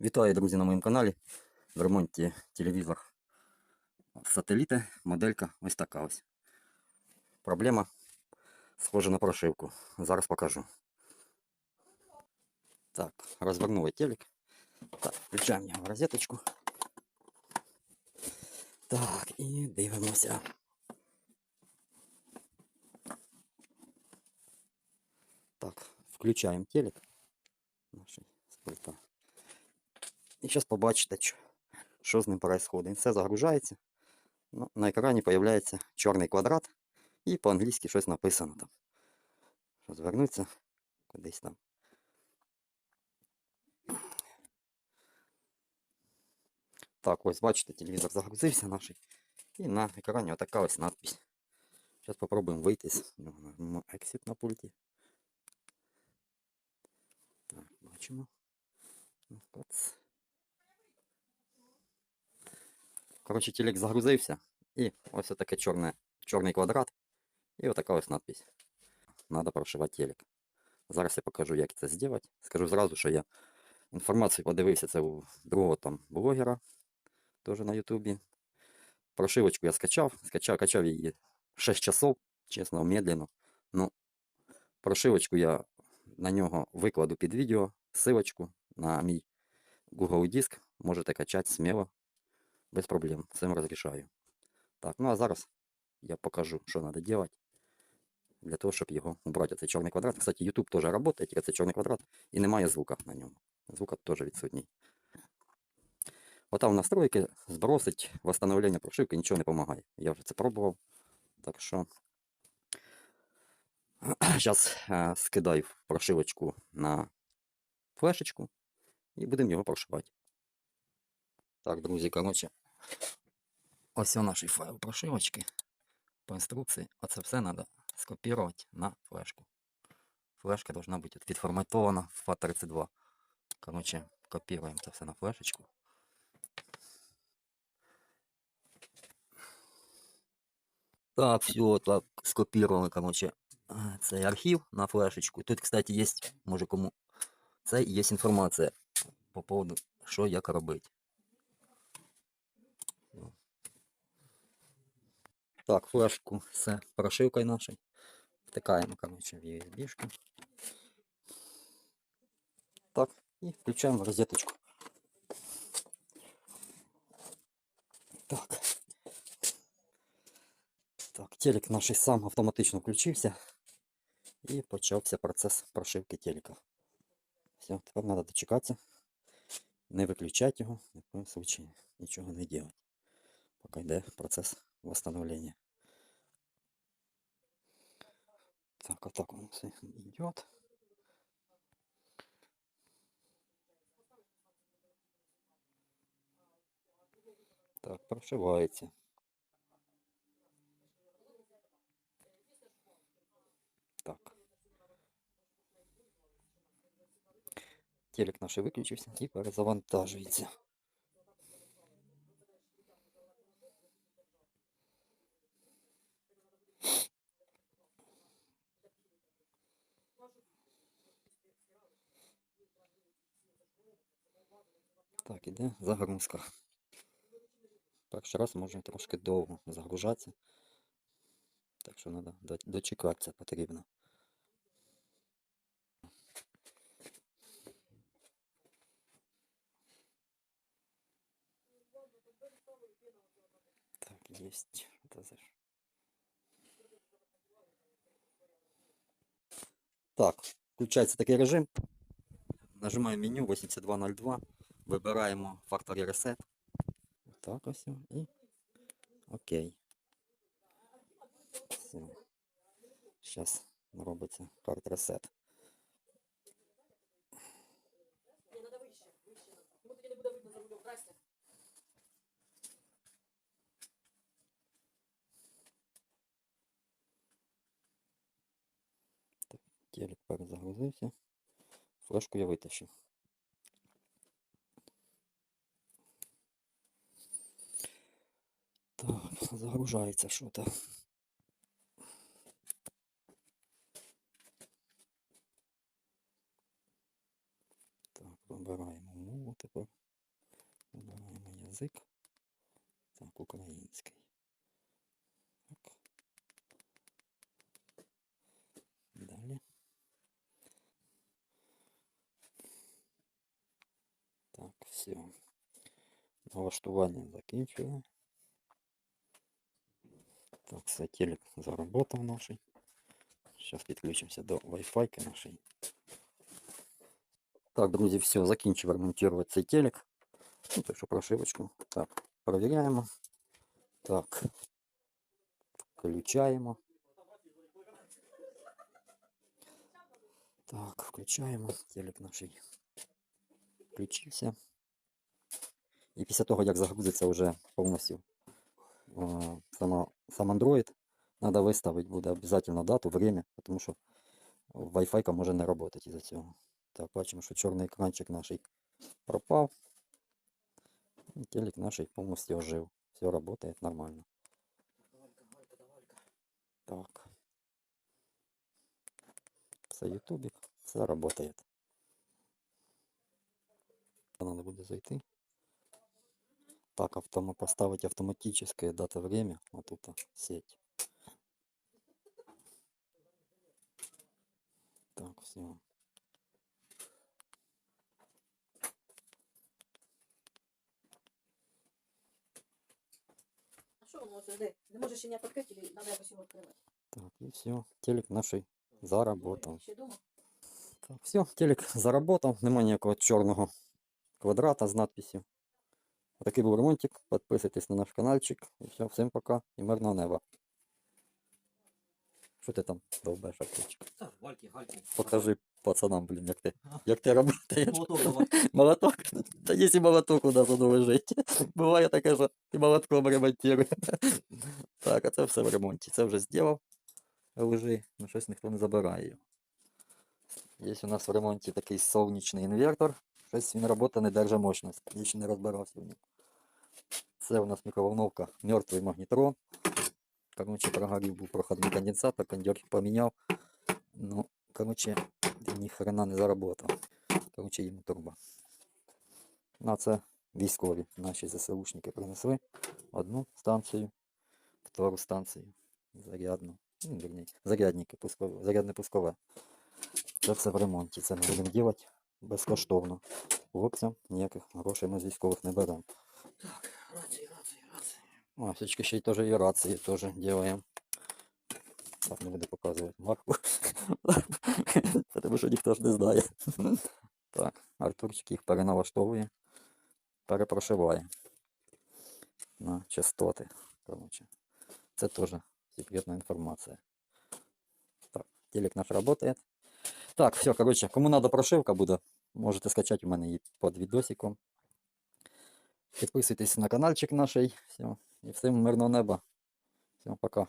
Вітаю, друзі, на моєму каналі. В ремонті телевізор сателіти, моделька ось така ось. Проблема схожа на прошивку. Зараз покажу. Так, розвернули телек. Так, включаємо його в розеточку. Так, і дивимося. Так, включаємо телек. І зараз побачите, що- з ним відбувається. Все загружається. Ну, на екрані з'являється чорний квадрат і по-англійськи щось написано там. Розвернуться кудись там. Так, ось бачите, телевізор загрузився наш. І на екрані отака ось надпись. Зараз спробуємо вийти з нього. Exit на пульті. Так, бачимо. Ну, Коротше, телек загрузився. І ось таке чорне, чорний квадрат. І отака ось надпись. Надо прошивати телек. Зараз я покажу, як це зробити. Скажу зразу, що я інформацію подивився це у другого там блогера, теж на Ютубі. Прошивочку я скачав, скачав, качав її 6 часов, чесно, медленно. Ну, прошивочку я на нього викладу під відео, ссылочку на мій Google диск. Можете качати сміло, без проблем. Цим розрішаю. Так, ну а зараз я покажу, що треба робити для того, щоб його убрати. Цей чорний квадрат. Кстати, YouTube теж працює, тільки це чорний квадрат і немає звука на ньому. Звука теж відсутній. Отам в настройки збросить восстановлення прошивки, нічого не допомагає. Я вже це пробував. Так що зараз скидаю прошивочку на флешечку і будемо його прошивати. Так, друзі, коротше, ось у наш файл прошивочки по інструкції. Оце все треба скопірувати на флешку. Флешка должна бути відформатована в FAT32. Коротше, копіруємо це все на флешечку. Так, все, так, скопірували, коротше, цей архів на флешечку. Тут, кстати, є, може кому. Це є інформація по поводу, що як робити. Так, флешку з прошивкою нашою. Втикаємо, коротше, в USB-шку. Так, і включаємо розеточку. Так. Так, телек наш сам автоматично включився. І почався процес прошивки телека. Все, тепер треба дочекатися. Не виключати його, в коем случае нічого не робити. Поки йде процес восстановлення. Так, отак воно все йде. Так, прошивається. Так. Телек наш виключився і перезавантажується. Так, іде загрузка. Перший раз може трошки довго загружатися. Так що треба дочекатися потрібно. Так, есть. Так, включається такий режим. Нажимаємо меню 8202, вибираємо Factory Reset. Так ось і окей. Все. Зараз робиться карт ресет. Не, надо выше, выше. Ему тоді не буде видно за рулем. Здрасте. Телек. Флешку я витащив. Так, загружається що-то. Так, вибираємо мову тепер. Вибираємо язик. Так, український. все. Налаштування закінчили. Так, все, телек заработав наш. Зараз підключимося до Wi-Fi нашої. Так, друзі, все, закінчив ремонтувати цей телек. Ну, так що прошивочку. Так, перевіряємо. Так. Включаємо. Так, включаємо. Телек наш включився. І після того, як загрузиться вже повністю е, сама, сам Android, треба виставити буде обов'язково дату, время, тому що Wi-Fi може не працювати із-за цього. Так, бачимо, що чорний екранчик наш пропав. І телек наш повністю ожив. Все працює нормально. Так. Це ютубик, все працює. Надо буде зайти. Так, автома поставить автоматическое дата время. Вот тут а, сеть. Так, все. А що воно це де? Не можеш ще не відкрити, чи треба якось його відкривати? Так, и все. Телек наш заработал. Ще дома? Так, все, телек заработал. Нема ніякого чорного квадрата з надписью. Такий був ремонтик. Підписуйтесь на наш каналчик. І все, всім пока і мирного неба. Що ти там довбеш, Артурчик? Та, Вальки, гальки. Покажи пацанам, блін, як ти, як ти работаєш. Молоток давай. Молоток? Та є і молоток у нас воно лежить. Буває таке, що і молотком ремонтує. Так, а це все в ремонті. Це вже зробив. Лежи, ну щось ніхто не забирає його. Є у нас в ремонті такий сонячний інвертор. Щось він робота не держить мощність. Я ще не розбирався в ньому. Це у нас мікроволновка мертвий магнітрон. Короче, прогорів був проходний конденсатор, кондьор поміняв. Ну, короче, ні хрена не заработав. Короче, йому турба. Ну, а це військові наші ЗСУшники принесли одну станцію, втору станцію, зарядну. Ну, вірні, зарядники, пускове, зарядне пускове. Це все в ремонті. Це ми будемо робити безкоштовно. Хлопцям ніяких грошей ми з військових не беремо. Так, рації, рації, рації. А, все-таки ще й теж і рації теж делаем. Так, не буду показувати марку. Тому що ніхто ж не знає. Так, Артурчик їх переналаштовує, перепрошиває на частоти. Короче. Це теж секретна інформація. Так, телек наш работает. Так, все, короче, кому надо прошивка буде, можете скачати у мене її під відосиком. Підписуйтесь на каналчик наш. І всім мирного неба. Всім пока.